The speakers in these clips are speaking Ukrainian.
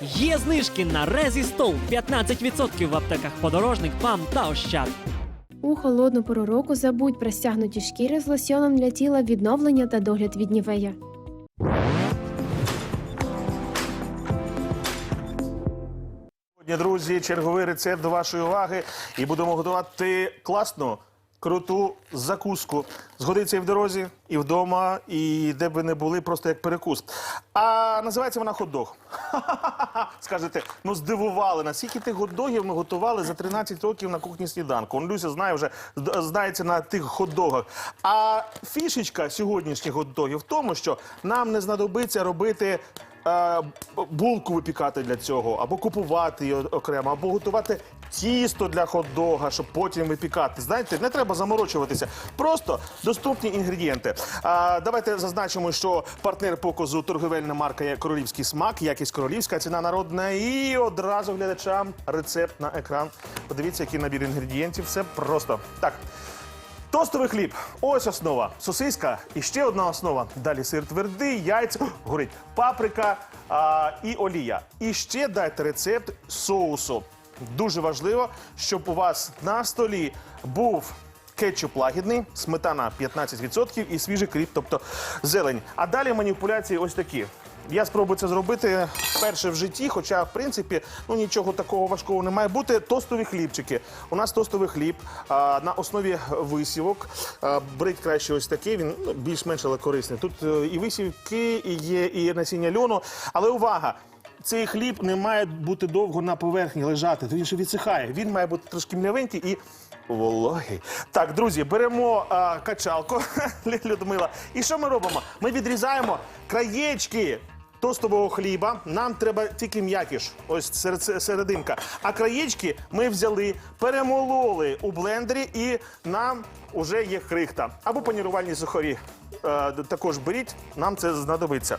Є знижки на Резі Стол 15% в аптеках подорожник, ПАМ та Ощад. У холодну пору року забудь про стягнуті шкіри з лосьоном для тіла відновлення та догляд від нівея. Сьогодні, друзі, черговий рецепт до вашої уваги. І будемо готувати класну, круту закуску. Згодиться і в дорозі, і вдома, і де б ви не були, просто як перекус. А називається вона хот-дог. Скажете, ну здивували нас. Скільки тих хот-догів ми готували за 13 років на кухні сніданку. Он Люся знає вже знається на тих хот-догах. А фішечка сьогоднішніх хот-догів в тому, що нам не знадобиться робити булку випікати для цього, або купувати її окремо, або готувати тісто для хот-дога, щоб потім випікати. Знаєте, не треба заморочуватися. Просто доступні інгредієнти. Давайте зазначимо, що партнер показу торговельна марка є королівський смак, якість королівська, ціна народна. І одразу глядачам рецепт на екран. Подивіться, який набір інгредієнтів. Все просто так. Тостовий хліб. Ось основа. Сосиска і ще одна основа. Далі сир твердий, яйця, горить паприка а, і олія. І ще дайте рецепт соусу. Дуже важливо, щоб у вас на столі був кетчуп лагідний, сметана 15% і свіжий кріп, тобто зелень. А далі маніпуляції ось такі. Я спробую це зробити вперше в житті, хоча, в принципі, ну нічого такого важкого не має бути. Тостові хлібчики. У нас тостовий хліб а, на основі висівок. А, беріть краще ось такий, він ну, більш-менш але корисний. Тут е, і висівки, і є, і насіння льону. Але увага! Цей хліб не має бути довго на поверхні лежати, то він ще відсихає. Він має бути трошки м'явенький і вологий. Так, друзі, беремо а, качалку Людмила. І що ми робимо? Ми відрізаємо краєчки тостового хліба. Нам треба тільки м'якіш, ось серед- серединка. А краєчки ми взяли, перемололи у блендері, і нам вже є крихта. Або панірувальні сухарі. Е, також беріть, нам це знадобиться.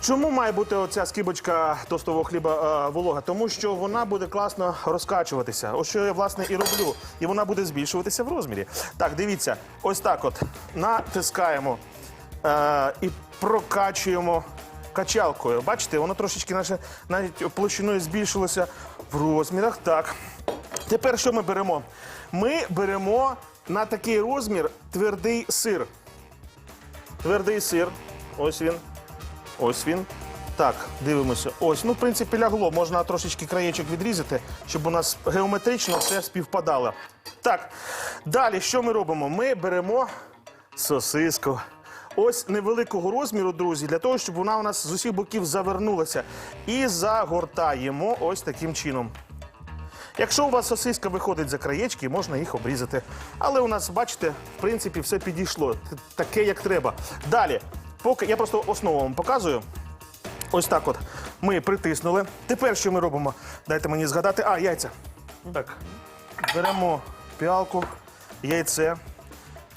Чому має бути оця скибочка тостового хліба е, волога? Тому що вона буде класно розкачуватися. Ось що я власне і роблю. І вона буде збільшуватися в розмірі. Так, дивіться, ось так от натискаємо е, і прокачуємо качалкою. Бачите, воно трошечки наше навіть площиною збільшилося в розмірах. Так. Тепер що ми беремо? Ми беремо на такий розмір твердий сир. Твердий сир. Ось він. Ось він. Так, дивимося. Ось, ну, в принципі, лягло. Можна трошечки краєчок відрізати, щоб у нас геометрично все співпадало. Так, далі що ми робимо? Ми беремо сосиску. Ось невеликого розміру, друзі, для того, щоб вона у нас з усіх боків завернулася. І загортаємо ось таким чином. Якщо у вас сосиска виходить за краєчки, можна їх обрізати. Але у нас, бачите, в принципі, все підійшло. Таке, як треба. Далі, поки я просто основу вам показую. Ось так от ми притиснули. Тепер що ми робимо? Дайте мені згадати. А, яйця. Так. Беремо піалку, яйце.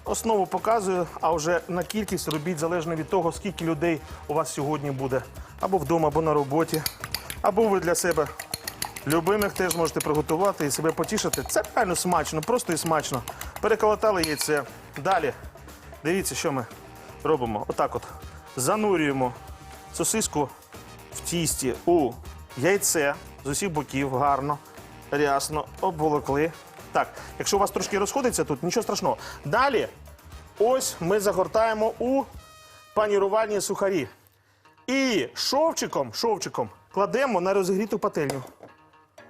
Основу показую, а вже на кількість робіть залежно від того, скільки людей у вас сьогодні буде. Або вдома, або на роботі, або ви для себе любимих теж можете приготувати і себе потішити. Це реально смачно, просто і смачно. Переколотали яйце. Далі. Дивіться, що ми робимо. Отак от. Занурюємо сосиску в тісті у яйце з усіх боків гарно, рясно, обволокли. Так, якщо у вас трошки розходиться тут, нічого страшного. Далі, ось ми загортаємо у панірувальні сухарі. І шовчиком, шовчиком кладемо на розігріту пательню.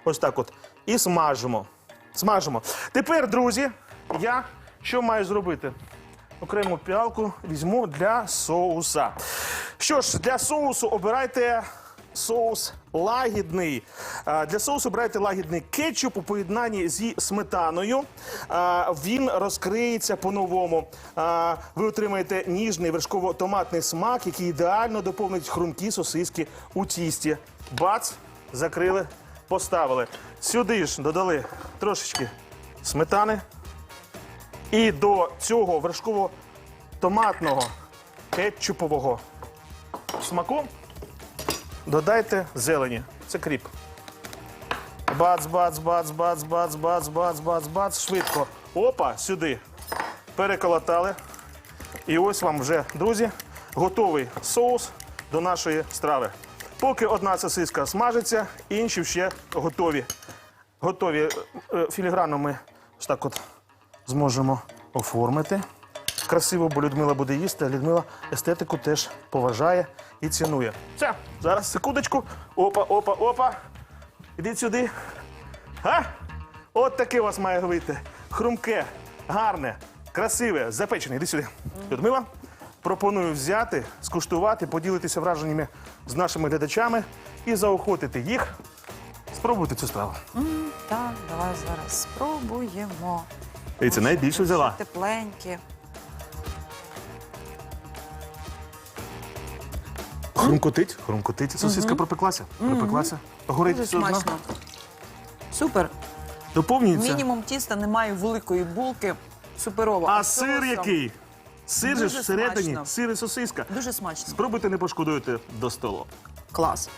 Ось так от. І смажимо. Смажимо. Тепер, друзі, я що маю зробити? Окрему піалку візьму для соуса. Що ж, для соусу обирайте соус лагідний. Для соусу обирайте лагідний кетчуп у поєднанні зі сметаною. Він розкриється по-новому. Ви отримаєте ніжний вершково-томатний смак, який ідеально доповнить хрумкі сосиски у тісті. Бац, закрили, поставили. Сюди ж додали трошечки сметани. І до цього вершково-томатного кетчупового смаку додайте зелені. Це кріп. Бац, бац, бац, бац, бац, бац, бац, бац, бац. Швидко. Опа, сюди. Переколотали. І ось вам вже, друзі, готовий соус до нашої страви. Поки одна сосиска смажиться, інші ще готові. Готові Е, філігранно ми ось так от зможемо оформити. Красиво, бо Людмила буде їсти, а Людмила естетику теж поважає і цінує. Все, зараз секундочку. Опа, опа, опа. Ідіть сюди. А? От таке у вас має вийти. Хрумке, гарне, красиве, запечене. Іди сюди. Людмила, пропоную взяти, скуштувати, поділитися враженнями з нашими глядачами і заохотити їх. Спробуйте цю страву. Так, давай зараз спробуємо. І це найбільше взяла. Тепленькі. Хрумкотить, хрумкотить. Сосиска пропеклася. Пропеклася. Горить Дуже все одно. смачно. Супер. Доповнюється. Мінімум тіста, немає великої булки. Суперово. А з сир соусом який? Сир же ж Дуже всередині, смачно. сир і сосиска. Дуже смачно. Спробуйте, не пошкодуєте до столу. Клас.